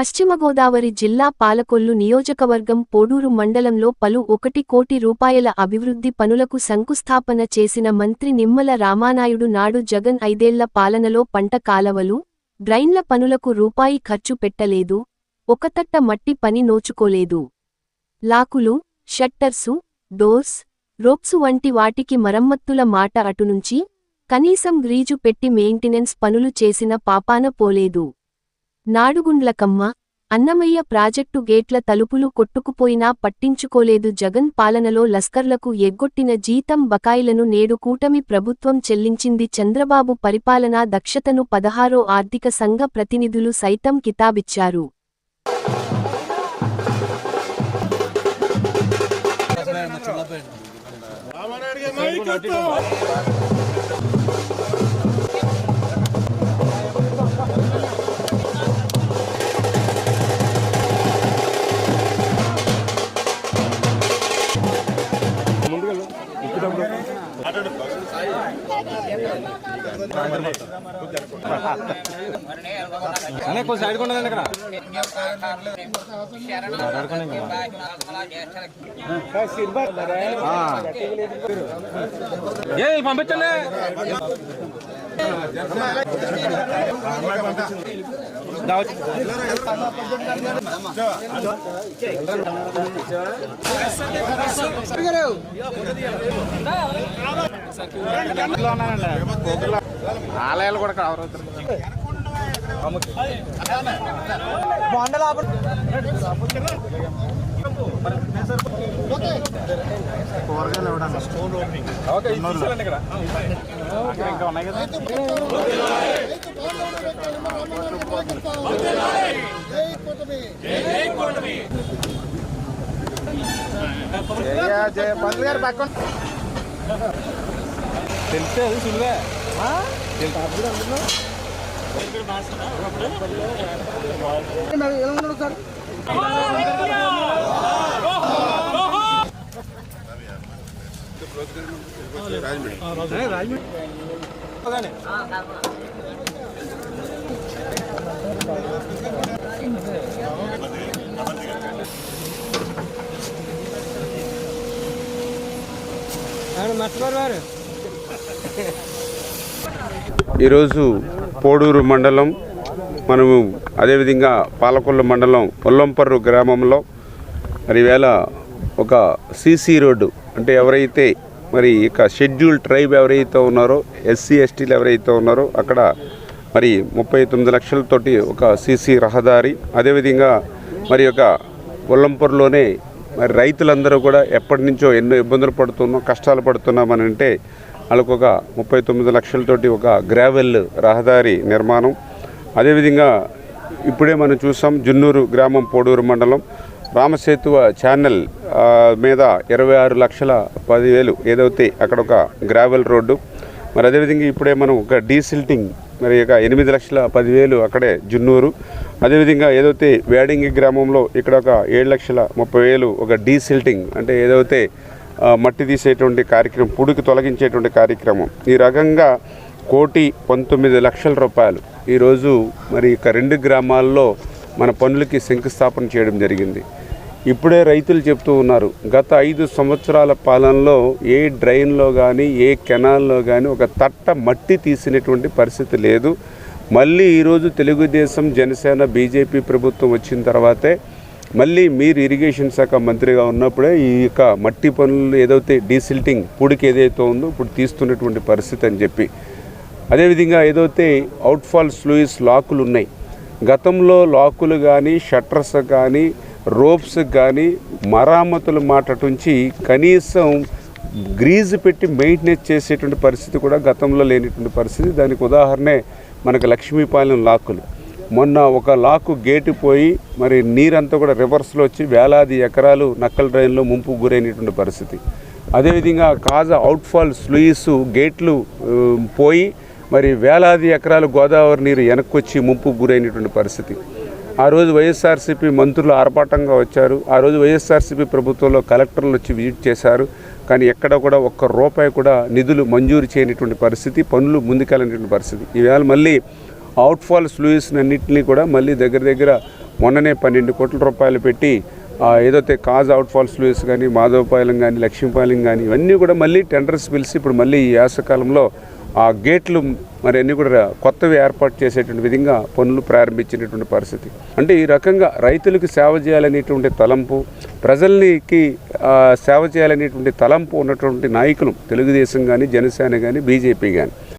పశ్చిమ గోదావరి జిల్లా పాలకొల్లు నియోజకవర్గం పోడూరు మండలంలో పలు ఒకటి కోటి రూపాయల అభివృద్ధి పనులకు శంకుస్థాపన చేసిన మంత్రి నిమ్మల రామానాయుడు నాడు జగన్ ఐదేళ్ళ పాలనలో పంట కాలవలు డ్రైన్ల పనులకు రూపాయి ఖర్చు పెట్టలేదు ఒకతట్ట మట్టి పని నోచుకోలేదు. లాకులు షట్టర్సు డోర్స్ రోప్సు వంటి వాటికి మరమ్మత్తుల మాట అటునుంచి కనీసం గ్రీజు పెట్టి మెయింటెనెన్స్ పనులు చేసిన పాపాన పోలేదు. నాడుగుండ్లకమ్మ అన్నమయ్య ప్రాజెక్టు గేట్ల తలుపులు కొట్టుకుపోయినా పట్టించుకోలేదు జగన్ పాలనలో లస్కర్లకు ఎగ్గొట్టిన జీతం బకాయిలను నేడు కూటమి ప్రభుత్వం చెల్లించింది చంద్రబాబు పరిపాలనా దక్షతను పదహారో ఆర్థిక సంఘ ప్రతినిధులు సైతం కితాబిచ్చారు. అనే కొంచెం సైడ్ కొండదండి ఇక్కడ. ఏ పంపించండి. ఆలయాలు కూడా కవర్ అవుతారు ఓకే ఇది తీసుకెళ్ళండి ఇక్కడ. అక్కడ ఇంకా ఉన్నాయి కదా? పంతులు గారు పక్కన తెలిసే అది సులువే మర్చిపోరు ఈరోజు పోడూరు మండలం మనము అదేవిధంగా పాలకొల్లు మండలం ఒల్లంపర్రు గ్రామంలో మరి వేళ ఒక సీసీ రోడ్డు అంటే ఎవరైతే మరి ఇక షెడ్యూల్ ట్రైబ్ ఎవరైతే ఉన్నారో ఎస్సీ ఎస్టీలు ఎవరైతే ఉన్నారో అక్కడ మరి ముప్పై తొమ్మిది లక్షలతోటి ఒక సీసీ రహదారి అదేవిధంగా మరి ఒక ఒల్లంపూర్లోనే మరి రైతులందరూ కూడా ఎప్పటి నుంచో ఎన్నో ఇబ్బందులు పడుతున్నాం కష్టాలు పడుతున్నామని అంటే వాళ్ళకు ఒక ముప్పై తొమ్మిది లక్షలతోటి ఒక గ్రావెల్ రహదారి నిర్మాణం. అదేవిధంగా ఇప్పుడే మనం చూసాం జున్నూరు గ్రామం పోడూరు మండలం రామసేతువ ఛానల్ మీద ఇరవై ఆరు లక్షల పదివేలు ఏదైతే అక్కడ ఒక గ్రావెల్ రోడ్డు. మరి అదేవిధంగా ఇప్పుడే మనం ఒక డీసిల్టింగ్ మరి ఇక ఎనిమిది లక్షల పదివేలు అక్కడే జున్నూరు. అదేవిధంగా ఏదైతే వేడింగి గ్రామంలో ఇక్కడ ఒక ఏడు లక్షల ముప్పై వేలు ఒక డీసిల్టింగ్ అంటే ఏదైతే మట్టి తీసేటువంటి కార్యక్రమం పుడికి తొలగించేటువంటి కార్యక్రమం ఈ రకంగా కోటి పంతొమ్మిది లక్షల రూపాయలు ఈరోజు మరి ఇక రెండు గ్రామాల్లో మన పనులకి శంకుస్థాపన చేయడం జరిగింది. ఇప్పుడే రైతులు చెప్తూ ఉన్నారు గత ఐదు సంవత్సరాల పాలనలో ఏ డ్రైన్లో కానీ ఏ కెనాల్లో కానీ ఒక తట్ట మట్టి తీసినటువంటి పరిస్థితి లేదు. మళ్ళీ ఈరోజు తెలుగుదేశం జనసేన బీజేపీ ప్రభుత్వం వచ్చిన తర్వాతే మళ్ళీ మీరు ఇరిగేషన్ శాఖ మంత్రిగా ఉన్నప్పుడే ఈ యొక్క మట్టి పనులు ఏదైతే డీసిల్టింగ్ పూడికి ఏదైతే ఉందో ఇప్పుడు తీస్తున్నటువంటి పరిస్థితి అని చెప్పి. అదేవిధంగా ఏదైతే అవుట్ఫాల్ స్లూయిస్ లాకులు ఉన్నాయి గతంలో లాకులు కానీ షట్టర్స్ కానీ రోప్స్ కానీ మరామతులు మాటటుంచి కనీసం గ్రీజు పెట్టి మెయింటెనెన్స్ చేసేటువంటి పరిస్థితి కూడా గతంలో లేనిటువంటి పరిస్థితి. దానికి ఉదాహరణే మనకు లక్ష్మీపాలెం లాకులు. మొన్న ఒక లాకు గేటు పోయి మరి నీరంతా కూడా రివర్స్లో వచ్చి వేలాది ఎకరాలు నక్కల డ్రైన్లో ముంపు గురైనటువంటి పరిస్థితి. అదేవిధంగా కాజా అవుట్ఫాల్ స్లూయిస్ గేట్లు పోయి మరి వేలాది ఎకరాలు గోదావరి నీరు వెనక్కొచ్చి ముంపు గురైనటువంటి పరిస్థితి. ఆ రోజు వైఎస్ఆర్సీపీ మంత్రులు ఆర్భాటంగా వచ్చారు. ఆ రోజు వైఎస్ఆర్సీపీ ప్రభుత్వంలో కలెక్టర్లు వచ్చి విజిట్ చేశారు. కానీ ఎక్కడ కూడా ఒక్క రూపాయి కూడా నిధులు మంజూరు చేయనటువంటి పరిస్థితి పనులు ముందుకెళ్ళినటువంటి పరిస్థితి. ఈవేళ మళ్ళీ అవుట్ఫాల్ స్లూయిస్ అన్నింటినీ కూడా మళ్ళీ దగ్గర దగ్గర మొన్ననే పన్నెండు కోట్ల రూపాయలు పెట్టి ఏదైతే కాజ్ అవుట్ఫాల్ స్లూయిస్ కానీ మాధవపాలెం కానీ లక్ష్మీపాలెం కానీ ఇవన్నీ కూడా మళ్ళీ టెండర్స్ పిలిచి ఇప్పుడు మళ్ళీ ఈ యాసకాలంలో ఆ గేట్లు మరి అన్నీ కూడా కొత్తవి ఏర్పాటు చేసేటువంటి విధంగా పనులు ప్రారంభించినటువంటి పరిస్థితి. అంటే ఈ రకంగా రైతులకు సేవ చేయాలనేటువంటి తలంపు ప్రజలకి సేవ చేయాలనేటువంటి తలంపు ఉన్నటువంటి నాయకులు తెలుగుదేశం కానీ జనసేన కానీ బీజేపీ కానీ